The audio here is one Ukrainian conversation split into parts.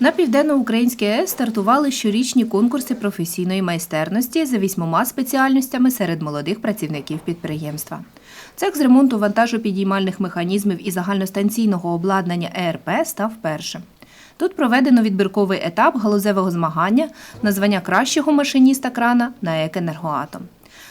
На південноукраїнській АЕС стартували щорічні конкурси професійної майстерності за вісьмома спеціальностями серед молодих працівників підприємства. Цех з ремонту вантажопідіймальних механізмів і загальностанційного обладнання ЕРП став першим. Тут проведено відбірковий етап галузевого змагання на звання кращого машиніста крана на «Екенергоатом».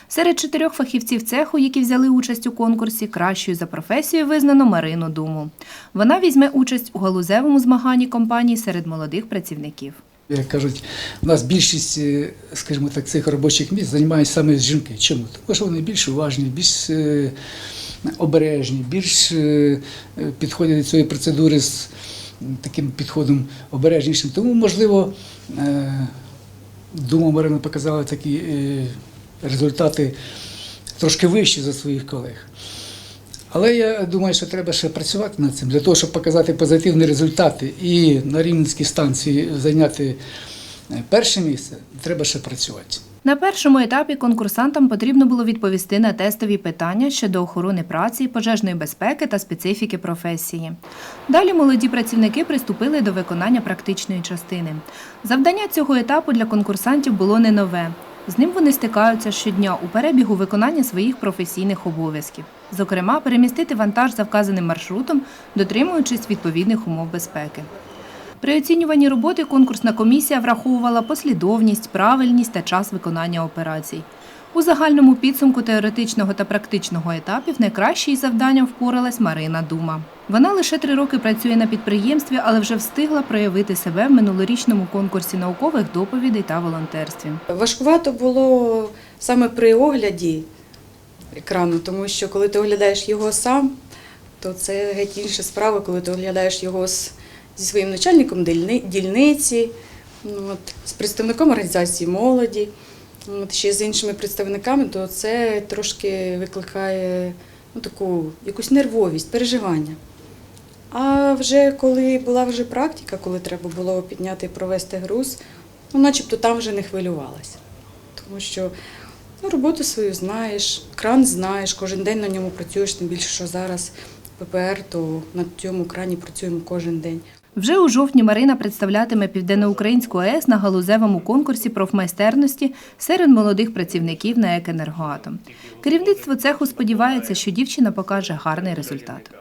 Серед чотирьох фахівців цеху, які взяли участь у конкурсі, кращою за професією визнано Марину Думу. Вона візьме участь у галузевому змаганні компанії серед молодих працівників. Як кажуть, у нас більшість, е, скажімо так, цих робочих місць займають саме жінки. Чому? Тому що вони більш уважні, більш е, обережні, більш е, підходять до цієї процедури з таким підходом обережнішим. Тому, можливо, Дума Марина показала такі результати трошки вищі за своїх колег. Але я думаю, що треба ще працювати над цим для того, щоб показати позитивні результати і на Рівненській станції зайняти е, перше місце, треба ще працювати. На першому етапі конкурсантам потрібно було відповісти на тестові питання щодо охорони праці, пожежної безпеки та специфіки професії. Далі молоді працівники приступили до виконання практичної частини. Завдання цього етапу для конкурсантів було не нове. З ним вони стикаються щодня у перебігу виконання своїх професійних обов'язків. Зокрема, перемістити вантаж за вказаним маршрутом, дотримуючись відповідних умов безпеки. При оцінюванні роботи конкурсна комісія враховувала послідовність, правильність та час виконання операцій. У загальному підсумку теоретичного та практичного етапів найкраще із завданням впоралась Марина Дума. Вона лише три роки працює на підприємстві, але вже встигла проявити себе в минулорічному конкурсі наукових доповідей та волонтерстві. Важкувато було саме при огляді екрану, тому що коли ти оглядаєш його сам, то це геть інша справа, коли ти оглядаєш його з, зі своїм начальником дільниці, ну, от, з представником організації молоді, от, ще з іншими представниками, то це трошки викликає ну, таку якусь нервовість, переживання. А вже коли була вже практика, коли треба було підняти і провести груз, ну, начебто там вже не хвилювалася. Тому що ну, роботу свою знаєш, кран знаєш, кожен день на ньому працюєш, тим більше, що зараз ППР, то на цьому крані працюємо кожен день. Вже у жовтні Марина представлятиме Південноукраїнську АЕС на галузевому конкурсі профмайстерності серед молодих працівників на «Екенергоатом». Керівництво цеху сподівається, що дівчина покаже гарний результат.